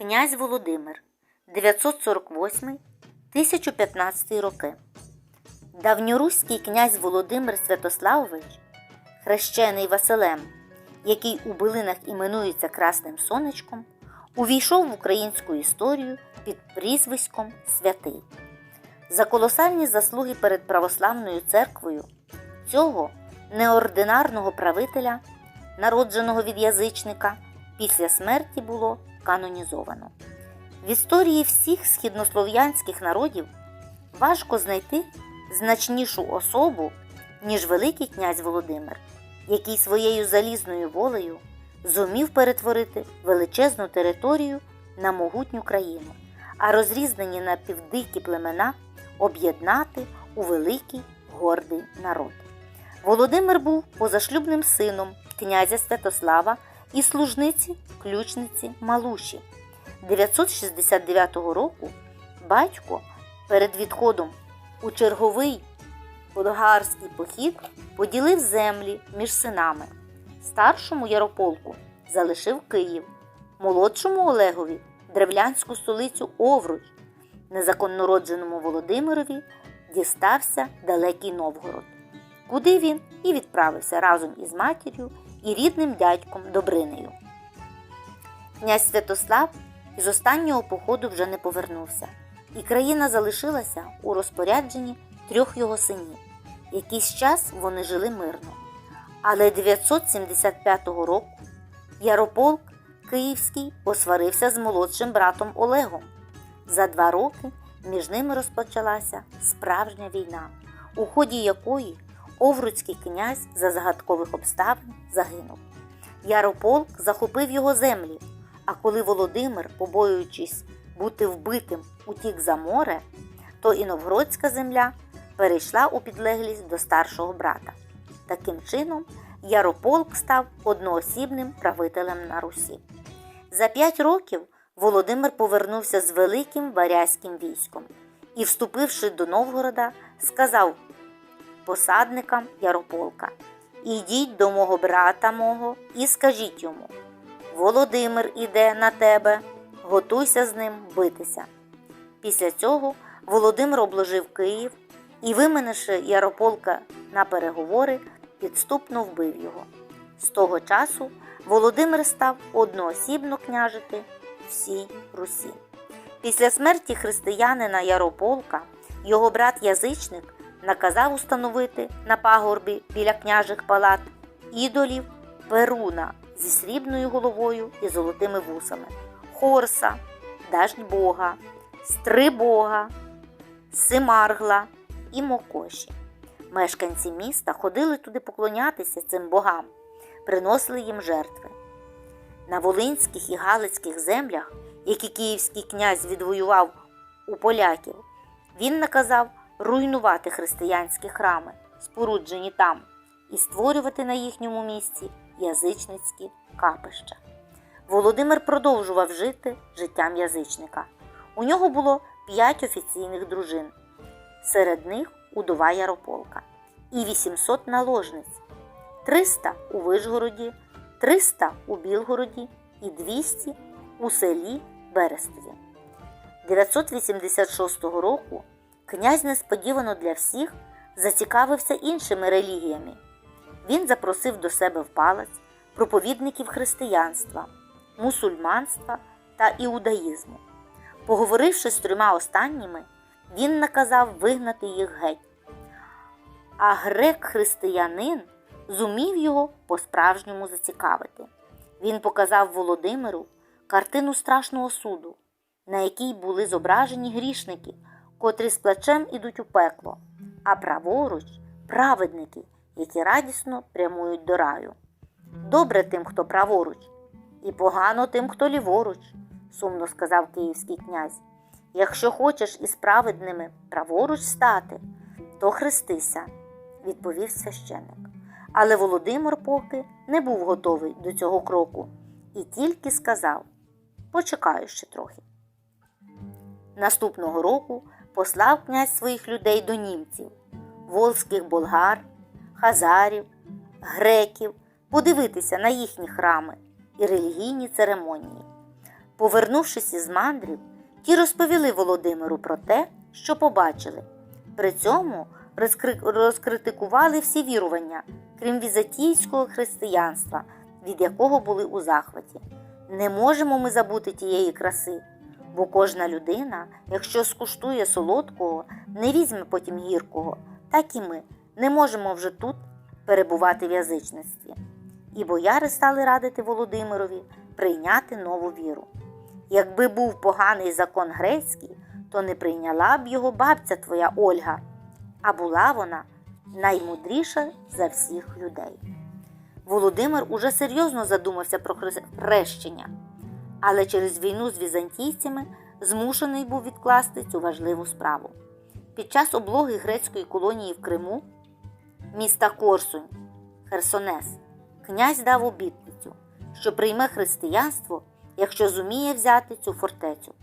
Князь Володимир 948-1015 роки. Давньоруський князь Володимир Святославович, хрещений Василем, який у билинах іменується Красним Сонечком, увійшов в українську історію під прізвиськом Святий. За колосальні заслуги перед православною церквою цього неординарного правителя, народженого від язичника, після смерті було канонізовано. В історії всіх східнослов'янських народів важко знайти значнішу особу, ніж Великий князь Володимир, який своєю залізною волею зумів перетворити величезну територію на могутню країну, а розрізнені на півдикі племена об'єднати у великий гордий народ. Володимир був позашлюбним сином князя Святослава і служниці ключниці Малуші. 969 року батько перед відходом у черговий болгарський похід поділив землі між синами. Старшому Ярополку залишив Київ, молодшому Олегові древлянську столицю Овруч, незаконнородженому Володимирові дістався далекий Новгород, куди він і відправився разом із матір'ю і рідним дядьком Добринею. Князь Святослав із останнього походу вже не повернувся, і країна залишилася у розпорядженні трьох його синів. Якийсь час вони жили мирно. Але 975 року Ярополк Київський посварився з молодшим братом Олегом. За два роки між ними розпочалася справжня війна, у ході якої Овруцький князь за загадкових обставин загинув. Ярополк захопив його землі, а коли Володимир, побоюючись бути вбитим, утік за море, то і новгородська земля перейшла у підлеглість до старшого брата. Таким чином, Ярополк став одноосібним правителем на Русі. За п'ять років Володимир повернувся з великим варязьким військом і, вступивши до Новгорода, сказав посадникам Ярополка: Ідіть до мого брата мого і скажіть йому: Володимир іде на тебе, готуйся з ним битися. Після цього Володимир обложив Київ і, вименивши Ярополка на переговори, підступно вбив його. З того часу Володимир став одноосібно княжити всій Русі. Після смерті християнина Ярополка його брат-язичник наказав установити на пагорбі біля княжих палат ідолів Перуна зі срібною головою і золотими вусами, Хорса, Даждь Бога, Стрибога, Симаргла і Мокоші. Мешканці міста ходили туди поклонятися цим богам, приносили їм жертви. На Волинських і Галицьких землях, які київський князь відвоював у поляків, він наказав руйнувати християнські храми, споруджені там, і створювати на їхньому місці язичницькі капища. Володимир продовжував жити життям язичника. У нього було п'ять офіційних дружин, серед них удова Ярополка, і 800 наложниць, 300 у Вишгороді, 300 у Білгороді і 200 у селі Берестові. 986 року князь несподівано для всіх зацікавився іншими релігіями. Він запросив до себе в палац проповідників християнства, мусульманства та іудаїзму. Поговоривши з трьома останніми, він наказав вигнати їх геть. А грек-християнин зумів його по-справжньому зацікавити. Він показав Володимиру картину страшного суду, на якій були зображені грішники, котрі з плачем ідуть у пекло, а праворуч праведники, які радісно прямують до раю. Добре тим, хто праворуч, і погано тим, хто ліворуч, сумно сказав київський князь. Якщо хочеш із праведними праворуч стати, то хрестися, відповів священик. Але Володимир поки не був готовий до цього кроку і тільки сказав почекаю ще трохи. Наступного року послав князь своїх людей до німців, волзьких болгар, хазарів, греків подивитися на їхні храми і релігійні церемонії. Повернувшись із мандрів, ті розповіли Володимиру про те, що побачили. При цьому розкритикували всі вірування, крім візантійського християнства, від якого були у захваті. Не можемо ми забути тієї краси, бо кожна людина, якщо скуштує солодкого, не візьме потім гіркого, так і ми не можемо вже тут перебувати в язичництві. І бояри стали радити Володимирові прийняти нову віру. Якби був поганий закон грецький, то не прийняла б його бабця твоя Ольга, а була вона наймудріша за всіх людей. Володимир уже серйозно задумався про хрещення, але через війну з візантійцями змушений був відкласти цю важливу справу. Під час облоги грецької колонії в Криму, міста Корсунь, Херсонес, князь дав обітницю, що прийме християнство, якщо зуміє взяти цю фортецю.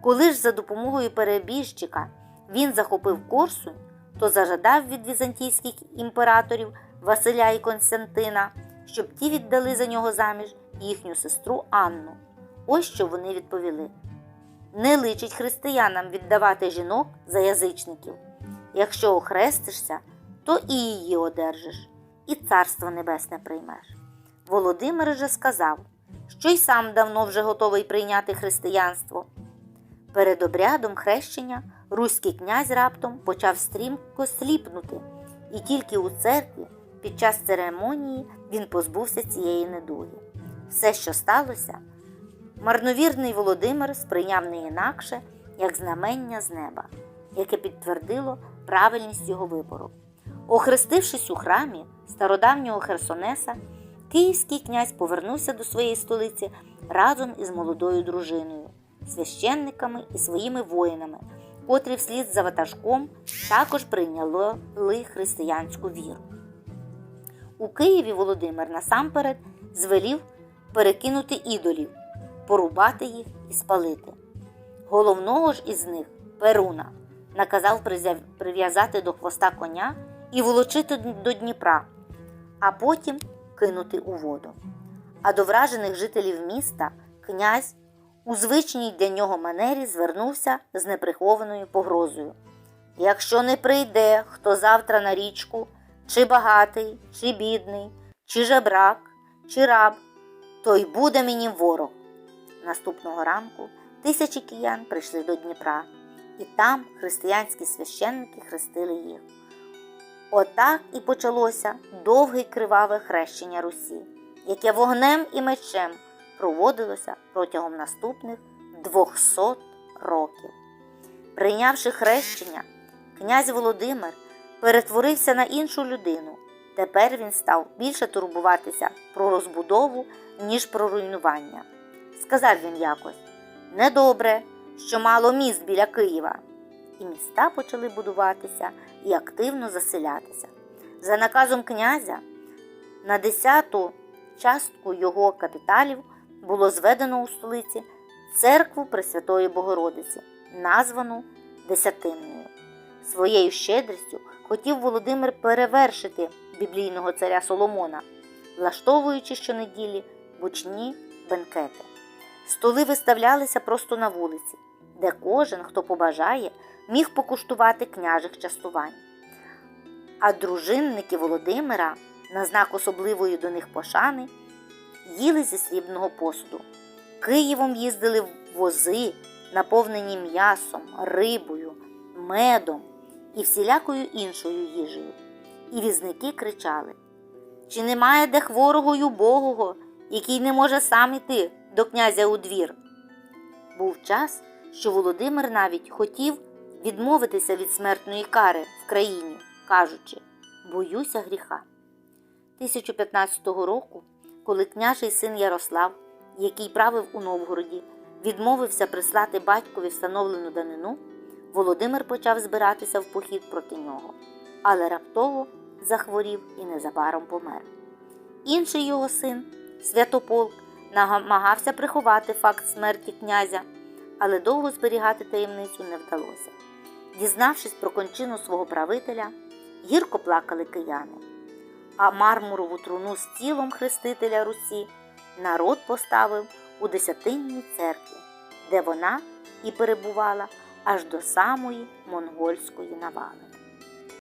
Коли ж за допомогою перебіжчика він захопив Корсунь, то зажадав від візантійських імператорів Василя і Константина, щоб ті віддали за нього заміж їхню сестру Анну. Ось що вони відповіли: не личить християнам віддавати жінок за язичників. Якщо охрестишся, то і її одержиш, і царство небесне приймеш. Володимир же сказав, що й сам давно вже готовий прийняти християнство. Перед обрядом хрещення руський князь раптом почав стрімко сліпнути, і тільки у церкві під час церемонії він позбувся цієї недуги. Все, що сталося, марновірний Володимир сприйняв не інакше, як знамення з неба, яке підтвердило правильність його вибору. Охрестившись у храмі стародавнього Херсонеса, київський князь повернувся до своєї столиці разом із молодою дружиною, священниками і своїми воїнами, котрі вслід за ватажком також прийняли християнську віру. У Києві Володимир насамперед звелів перекинути ідолів, порубати їх і спалити. Головного ж із них, Перуна, наказав прив'язати до хвоста коня і волочити до Дніпра, а потім кинути у воду. А до вражених жителів міста князь у звичній для нього манері звернувся з неприхованою погрозою. Якщо не прийде хто завтра на річку, чи багатий, чи бідний, чи жебрак, чи раб, то й буде мені ворог. Наступного ранку тисячі киян прийшли до Дніпра, і там християнські священники хрестили їх. Отак і почалося довге криваве хрещення Русі, яке вогнем і мечем проводилося протягом наступних 200 років. Прийнявши хрещення, князь Володимир перетворився на іншу людину. Тепер він став більше турбуватися про розбудову, ніж про руйнування. Сказав він якось недобре, що мало міст біля Києва. І міста почали будуватися і активно заселятися. За наказом князя на десяту частку його капіталів було зведено у столиці церкву Пресвятої Богородиці, названу Десятинною. Своєю щедрістю хотів Володимир перевершити біблійного царя Соломона, влаштовуючи щонеділі бучні бенкети. Столи виставлялися просто на вулиці, де кожен, хто побажає, міг покуштувати княжих частувань. А дружинники Володимира, на знак особливої до них пошани, їли зі срібного посуду. Києвом їздили вози, наповнені м'ясом, рибою, медом і всілякою іншою їжею. І візники кричали: Чи немає де хворого й убогого, який не може сам іти до князя у двір? Був час, що Володимир навіть хотів відмовитися від смертної кари в країні, кажучи боюся гріха. 1015 року, коли княжий син Ярослав, який правив у Новгороді, відмовився прислати батькові встановлену данину, Володимир почав збиратися в похід проти нього, але раптово захворів і незабаром помер. Інший його син, Святополк, намагався приховати факт смерті князя, але довго зберігати таємницю не вдалося. Дізнавшись про кончину свого правителя, гірко плакали кияни, а мармурову труну з тілом хрестителя Русі народ поставив у Десятинній церкві, де вона і перебувала аж до самої монгольської навали.